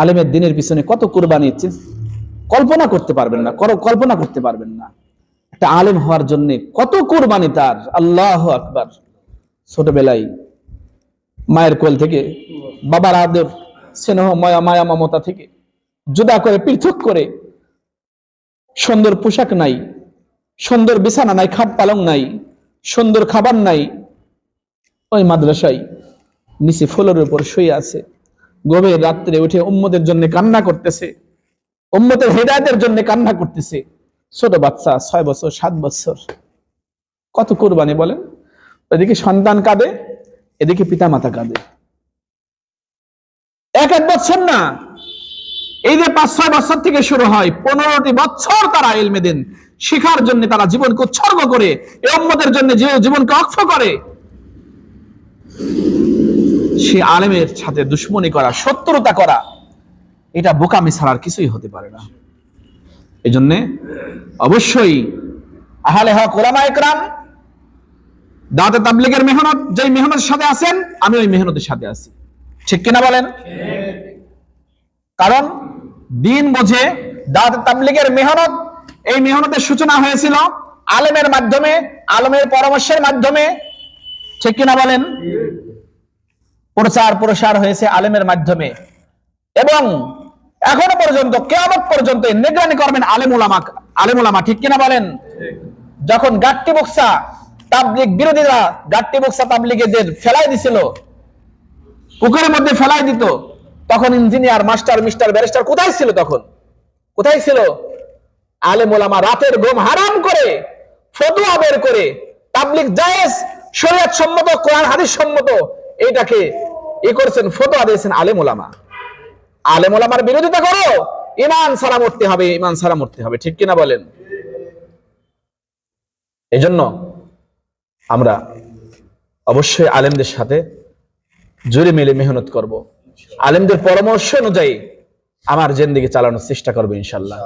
আলেমের দিনের পিছনে কত কোরবানি কল্পনা করতে পারবেন না কল্পনা করতে পারবেন না। একটা আলেম হওয়ার জন্য কত কোরবানি তার? আল্লাহ আকবার। ছোটবেলায় মায়ের কোল থেকে, বাবার আদর, স্নেহ, মায়া মায়া, মমতা থেকে, জুদা করে, পৃথক করে, সুন্দর পোশাক নাই, সুন্দর বিছানা নাই, খাট পালং নাই, সুন্দর খাবার নাই, ওই মাদ্রাসায় নিচে ফুলের উপর শুয়ে আছে। গভীর রাত্রে উঠে উম্মদের জন্য কান্না করতেছে। উম্মতের হেদায়তের জন্য কান্না করতেছে। ছোট বাচ্চা, ছয় বছর, সাত বছর। কত কোরবানি বলেন? ওইদিকে সন্তান কাঁদে, এদিকে পিতা মাতা কাঁদে। এক এক বছর না, এই যে পাঁচ, ছয় বছর থেকে শুরু হয়, পনেরোটি বছর তারা এলমে দিন। শিখার জন্য তারা জীবনকে উৎসর্গ করে, এই উম্মতের জন্য জীবনকে অক্ষ করে। সে আলেমের সাথে দুশ্মনী করা, শত্রুতা করা, এটা বোকামি ছাড়ার কিছুই হতে পারে না। এই জন্যে অবশ্যই আহলে হক ওলামা একরাম দাঁতে তাবলিগের মেহনত, যেই মেহনতের সাথে আছেন, আমি ওই মেহনতের সাথে আছি। ঠিক কিনা বলেন? কারণ দিন বোঝে দাঁত তাবলিগের মেহনত, এই মেহনতের সূচনা হয়েছিল আলেমের মাধ্যমে, আলমের পরামর্শের মাধ্যমে। ঠিক কিনা বলেন? প্রচার প্রসার হয়েছে আলেমের মাধ্যমে। এবং এখনও পর্যন্ত, কেয়ামত পর্যন্ত নিগরানি করবেন আলেম উলামা আলেম উলামা ঠিক কিনা বলেন? যখন গাট্টি বক্সা তাবলিগ বিরোধীরা গাট্টি বক্সা তাবলিগেদের ফেলাই দিছিল, পুকুরের মধ্যে ফেলাই দিত, তখন ইঞ্জিনিয়ার, মাস্টার, মিস্টার, ব্যারিস্টার কোথায় ছিল তখন? কোথায় ছিল? আলেম ওলামা রাতের ঘুম হারাম করে, ফতুয়া বের করে, তাবলিগ জায়েজ শরীয়ত সম্মত কোরআন হাদিস সম্মত এইটাকে ই করেছেন ফতুয়া দিয়েছেন আলেম ওলামা। আলেম ওলামার বিরোধিতা করো, ইমান সারা মরতে হবে, ইমান সারা মরতে হবে, ঠিক কিনা বলেন? এই জন্য আমরা অবশ্যই আলেমদের সাথে জুড়ে মিলে মেহনত করব। আলেমদের পরামর্শ অনুযায়ী আমার জেন্দিগি চালানোর চেষ্টা করব ইনশাল্লাহ